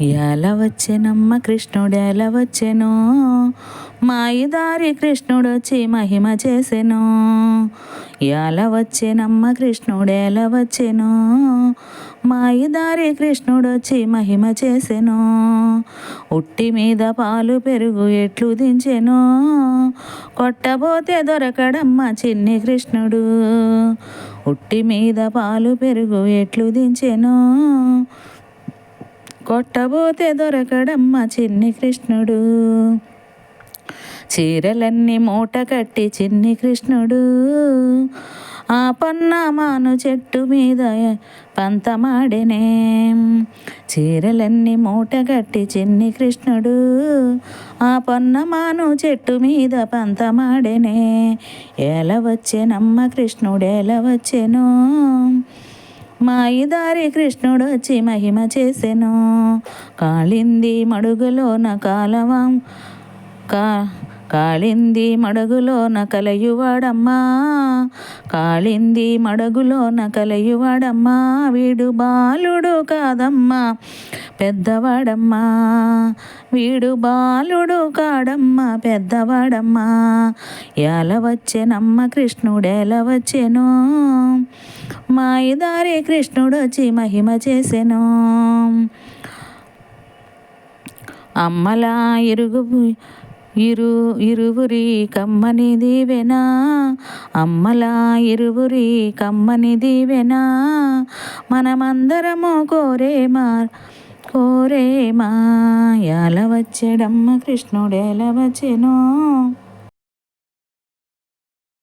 ఎలా వచ్చెనమ్మ కృష్ణుడు ఎలా వచ్చెను? మాయదారి కృష్ణుడు వచ్చి మహిమ చేసెను? ఎలా వచ్చెనమ్మ కృష్ణుడు ఎలా వచ్చెను? మాయిదారి కృష్ణుడు వచ్చి మహిమ చేసెను? ఉట్టి మీద పాలు పెరుగు ఎట్లు దించెను? కొట్టబోతే దొరకడమ్మ చిన్ని కృష్ణుడు. ఉట్టి మీద పాలు పెరుగు ఎట్లు దించెను? కొట్టబోతే దొరకడమ్మ చిన్ని కృష్ణుడు. చీరలన్నీ మూట కట్టి చిన్ని కృష్ణుడు. ఆ పన్నమాను చెట్టు మీద పంతమాడినే. చీరలన్నీ మూట కట్టి చిన్ని కృష్ణుడు. ఆ పొన్నమాను చెట్టు మీద పంతమాడెనే. ఎలా వచ్చేనమ్మ కృష్ణుడు ఎలా వచ్చెను. మాయిదారి కృష్ణుడు వచ్చి మహిమ చేసెను. కాళింది మడుగులోన కాలవం. కా కాళింది మడుగులోన కలయువాడమ్మా. కాళింది మడుగులోన కలయువాడమ్మా. వీడు బాలుడు కాదమ్మా. పెద్దవాడమ్మా. వీడు బాలుడు కాడమ్మా పెద్దవాడమ్మా. ఎలా వచ్చెనమ్మ కృష్ణుడు ఎలా వచ్చెను? మాయిదారి కృష్ణుడు వచ్చి మహిమ చేసెను. అమ్మలా ఇరుగు ఇరు ఇరువురి కమ్మని దీవెనా? అమ్మలా ఇరువురి కమ్మని దీవెనా? మనమందరము కోరే మార్ కోరేమా మాయాల వచ్చేడమ్మ కృష్ణుడు వచ్చెనో.